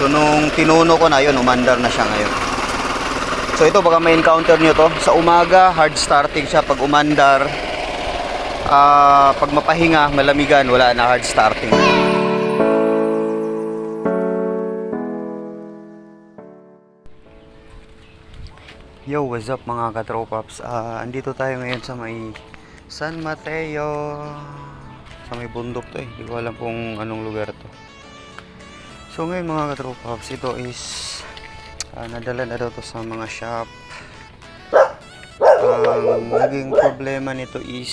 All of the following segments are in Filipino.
So nung tinuno ko na yun, umandar na siya ngayon. So ito baka may encounter nyo to. Sa umaga, hard starting siya. Pag umandar, ah, pag mapahinga, malamigan, wala na hard starting. Yo, what's up mga katropaps? Ah, andito tayo ngayon sa may San Mateo. Sa may bundok to eh. Hindi ko alam kung anong lugar to. So ngayon mga katropaps, ito is ah, nadala na daw to sa mga shop. Ang naging problema nito is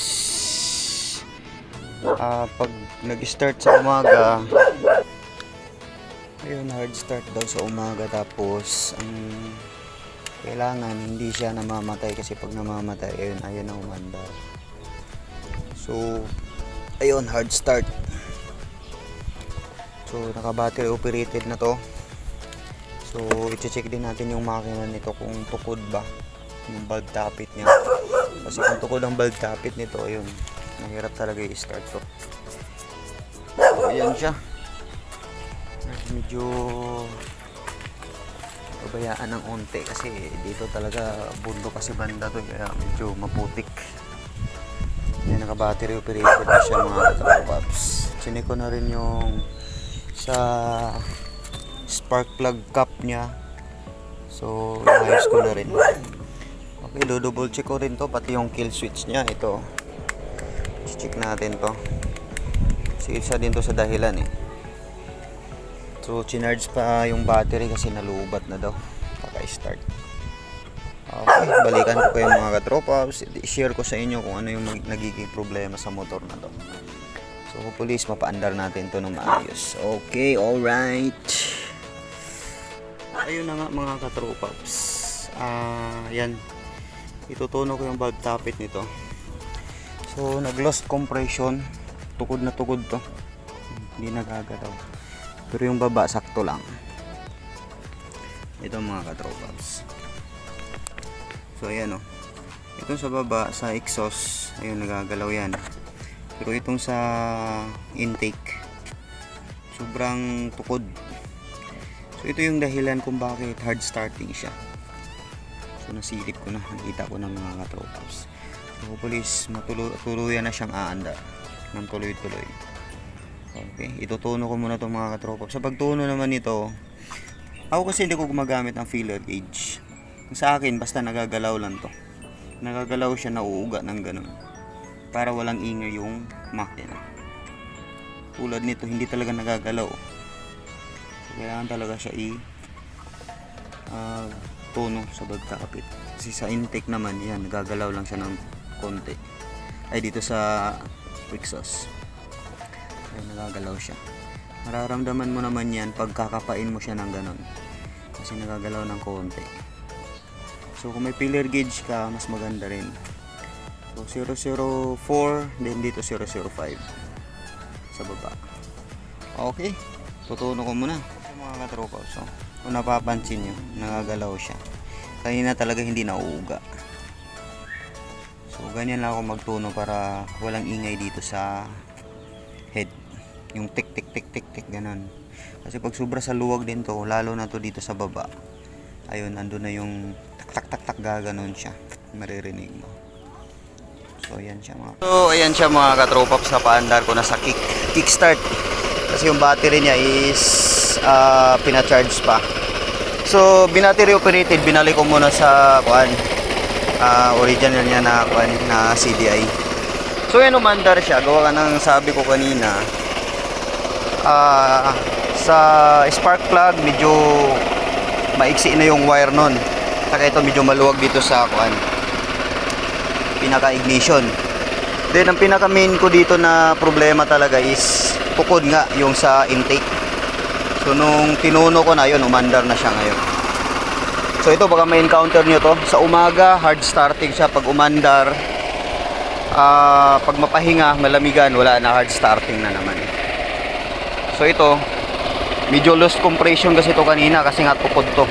ah, pag nag-start sa umaga ayun hard start daw sa umaga tapos ang kailangan hindi siya namamatay kasi pag namamatay ayun ayun na umandar so ayun hard start so naka battery operated na to. So i-check din natin yung makina nito kung tukod ba yung bulb tappet niya. Kasi kung tukod ang bulb tappet nito ayun mahirap talaga i-start. To so ayan siya. Medyo pabayaan ng onte kasi dito talaga bundo kasi banda to kaya medyo maputik. Yan naka battery operated na siya mga katropaps chinik na rin yung sa spark plug cap niya so ayos ko na rin okay do double check ko rin to pati yung kill switch niya ito check natin to kasi isa din to sa dahilan eh So, chinarge pa yung battery kasi nalubat na daw. Kaka-start. Okay, balikan ko kayo mga katropa. I-share ko sa inyo kung ano yung mag- nagiging problema sa motor na to. So, hopefully, is mapaandar natin to ng maayos. Okay, alright. Ayun na nga mga katropaps. Ah, yan. Itutuno ko yung valve tappet nito. So, nag-lost compression. Tukod na tukod to. Hindi nagagalaw. Pero yung baba, sakto lang. Ito mga katropaps. So, ayan o. Ito sa baba, sa exhaust, ayun, nagagalaw yan. Pero itong sa intake, sobrang tukod. So, ito yung dahilan kung bakit hard starting siya. So, nasilip ko na, nakita ko ng mga katropaps. So, hopefully, is matulo- tuluyan na siyang aanda ng tuloy-tuloy. Okay, itutuno ko muna itong mga katropa. Sa pagtuno naman nito, ako kasi hindi ko gumagamit ng feeler gauge. Sa akin, basta nagagalaw lang to. Nagagalaw siya, nauuga ng ganun. Para walang ingay yung makina. Tulad nito, hindi talaga nagagalaw. Kailangan talaga siya i ah, tuno sa bagkakapit. Kasi sa intake naman, yan, nagagalaw lang siya ng konti. Ay, dito sa exhaust. Ay, nagagalaw siya. Mararamdaman mo naman yan pag kakapain mo siya ng ganon. Kasi nagagalaw ng konti. So kung may pillar gauge ka, mas maganda rin. So 004, then dito 005 sa baba. Okay, tutuno ko muna. So, mga katropa, so kung napapansin nyo, nagagalaw siya. Kanina talaga hindi nauuga. So ganyan lang ako magtuno para walang ingay dito sa head yung tik tik tik tik tik ganun kasi pag sobra sa luwag din to lalo na to dito sa baba ayun ando na yung tak tak tak tak gaganon siya maririnig mo so ayan siya mga so ayan siya mga katropaps na paandar ko na sa kick kickstart kasi yung battery niya is ah, pina-charge pa so binattery operated binalik ko muna sa kuan ah, original niya na kuan na CDI So yan umandar siya, gawa ka ng sabi ko kanina. Ah, sa spark plug medyo maiksi na yung wire nun. Saka ito medyo maluwag dito sa kuan. Pinaka ignition. Then ang pinaka main ko dito na problema talaga is tukod nga yung sa intake. So nung tinuno ko na yun, umandar na siya ngayon. So ito baka may encounter nyo to. Sa umaga, hard starting siya. Pag umandar, ah pag mapahinga, malamigan, wala na hard starting na naman. So ito, medyo lost compression kasi ito kanina kasi nga tukod to.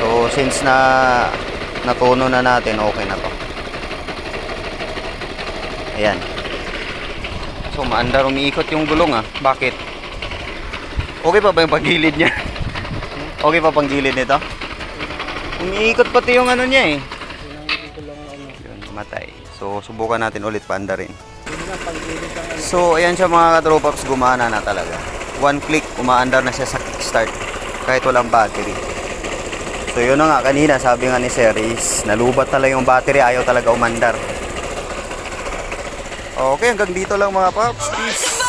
So since na natuno na natin, okay na to. Ayan. So maandar umiikot yung gulong ah. Bakit? Okay pa ba yung paggilid niya? okay pa pang gilid nito? Umiikot pati yung ano niya eh. Yun, matay. So, subukan natin ulit paanda rin. So, ayan siya mga katropaps, gumana na talaga. One click, umaandar na siya sa kickstart. Kahit walang battery. So, yun na nga, kanina sabi nga ni Sir is, nalubat talaga yung battery, ayaw talaga umandar. Okay, hanggang dito lang mga paps. Peace.